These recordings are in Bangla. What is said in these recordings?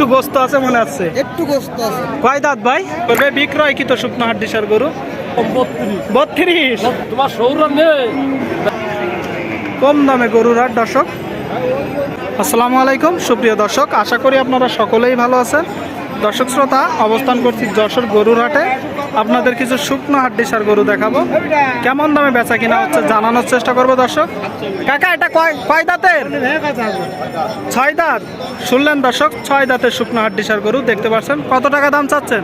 একটু গোস্ত আছে মনে আছে? একটু গোস্ত আছে। কয় দাঁত ভাই? করবে বিক্রয় কি তো শুকনো হাড্ডি সার গরু? বত্রিশ। তোমার সৌরভ নেই? কম দামে গরুর হাট দর্শক। আসসালামু আলাইকুম সুপ্রিয় দর্শক। আশা করি আপনারা সকলেই ভালো আছেন। দর্শক শ্রোতা অবস্থান করছি যশোর গরুর হাটে। আপনাদের কিছু শুকনো হাড্ডি সার গরু দেখাবো। কেমন দামে বেচা কিনা হচ্ছে জানানোর চেষ্টা করব দর্শক। কাকা, এটা কয় কয় দাঁতের? ছয় দাঁত। শুনলেন দর্শক, ছয় দাঁতের শুকনো হাড্ডি সার গরু দেখতে পাচ্ছেন। কত টাকা দাম চাচ্ছেন?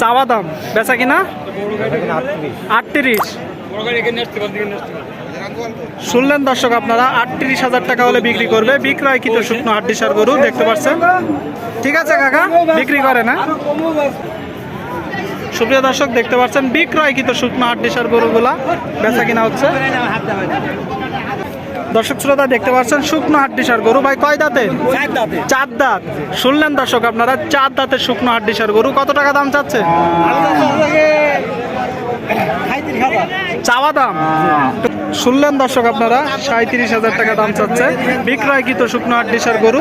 চাওয়া দাম। বেচা কিনা? আটত্রিশ। শুনলেন দর্শক আপনারা, আটত্রিশ হাজার টাকা হলে বিক্রি করবে। বিক্রয় কিন্তু শুকনো হাড্ডি সার গরু দেখতে পাচ্ছেন। ঠিক আছে কাকা, বিক্রি করে না? সুপ্রিয় দর্শক দেখতে পাচ্ছেন বিক্রয় কিন্তু শুকনো হাড্ডি সার গরুগুলা বেচা কিনা হচ্ছে। দর্শক শ্রোতা দেখতে পাচ্ছেন শুকনো হাড্ডি সার গরু। ভাই কয় দাঁতের? চার দাঁত। শুনলেন দর্শক আপনারা চার দাঁতের শুকনো হাড্ডি সার গরু। কত টাকা দাম চাচ্ছে? চাওয়া দাম। শুনলেন দর্শক আপনারা সাঁত্রিশ হাজার টাকা দাম চাচ্ছে বিক্রয় কৃত শুকনো হাড্ডি সার গরু।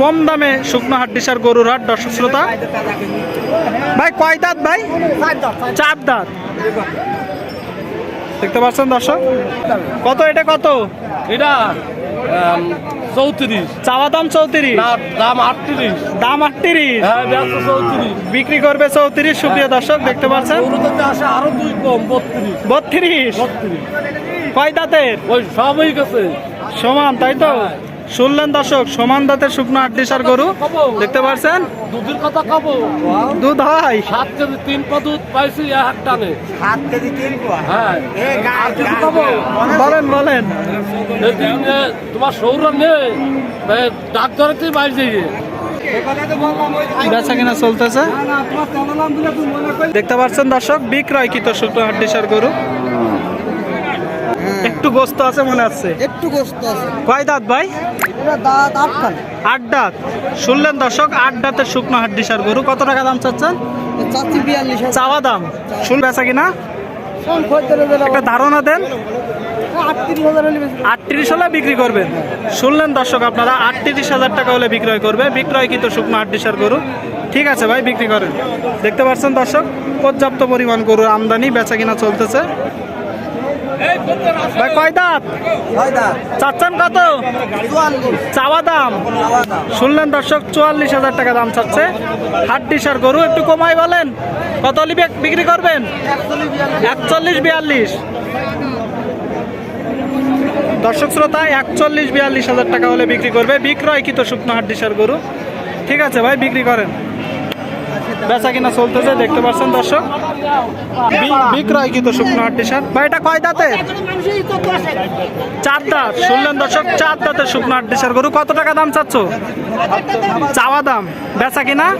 কম দামে শুকনো হাড্ডি সার গরুর হাট দর্শক শ্রোতা? ভাই কয় দাঁত ভাই? চার দাঁত। দেখতে পাচ্ছেন দর্শক? কত এটা কত? এটা চৌত্রিশ। চাওয়া দাম চৌত্রিশ। দাম আটত্রিশ। দাম আটত্রিশ। হ্যাঁ বিক্রি করবে চৌত্রিশ সুপ্রিয় দর্শক দেখতে পাচ্ছেন? আরও দুই কম বত্রিশ। বত্রিশ? বত্রিশ। কয় দাঁতের? ওই সবই গেছে। সমান তাই তো? শুনলেন দর্শক সমান দাঁতের শুকনো আটটি সার গরু। দেখতে পাচ্ছেন দুধের কথা খাব দুধ হয়। সাত কেজি তিন পা দুধ পাইছি এক টানে। সাত কেজি তিন হ্যাঁ। বলেন। বলেন তোমার সৌরভ নেই ডাক ধরেতে বাইরে যাইয়ে বেচা কিনা চলতেছে। দেখতে পাচ্ছেন দর্শক বিক্রয় কি তো শুকনো আটটি সার গরু। একটু গোস্ত আছে মনে আছে? একটু গোস্ত আছে। কয় দাঁত ভাই? দাঁত আটখান। আট দাঁত। শুনলেন দর্শক আট দাঁতের শুকনো হাড্ডি সার গরু। কত টাকা দাম চাচ্ছেন? চাচ্ছি বিয়াল্লিশ চাওয়া দাম। শুন বেচা কিনা? একটা ধারণা দেন। আটত্রিশ হাজার হলে বেশি আটত্রিশ হলে বিক্রি করবেন। শুনলেন দর্শক আপনারা আটত্রিশ হাজার টাকা হলে বিক্রয় করবে। বিক্রয় কিন্তু শুকনো আটত্রিশার গরু। ঠিক আছে ভাই বিক্রি করেন। দেখতে পাচ্ছেন দর্শক পর্যাপ্ত পরিমাণ গরুর আমদানি বেচা কিনা চলতেছে। ভাই কয় দাঁত? চাচ্ছেন কত? চুয়াল্লিশ। চাওয়া দাম? শুনলেন দর্শক চুয়াল্লিশ হাজার টাকা দাম চাচ্ছে। গরু একটু কমাই বলেন। কত বিক্রি করবেন? একচল্লিশ বিয়াল্লিশ। দর্শক শ্রোতা একচল্লিশ বিয়াল্লিশ হাজার টাকা হলে বিক্রি করবে বিক্রয় কি তো শুকনো হাড্ডিসার গরু। ঠিক আছে ভাই বিক্রি করেন। বেচা কিনা চলতেছে, দেখতে পাচ্ছেন দর্শক। বি- বিক্রয় কি তো শুকনো হাড্ডিসার ভাই, এটা কয় দাঁতে চার দাঁত। শুনলেন দর্শক, চার দাঁতের শুকনো হাড্ডিসার গরু কত টাকা দাম চাচ্ছ? চাওয়া দাম। বেচা কিনা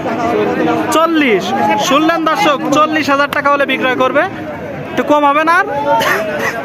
চল্লিশ। শুনলেন দর্শক, চল্লিশ হাজার টাকা হলে বিক্রয় করবে। একটু কম হবে না আর?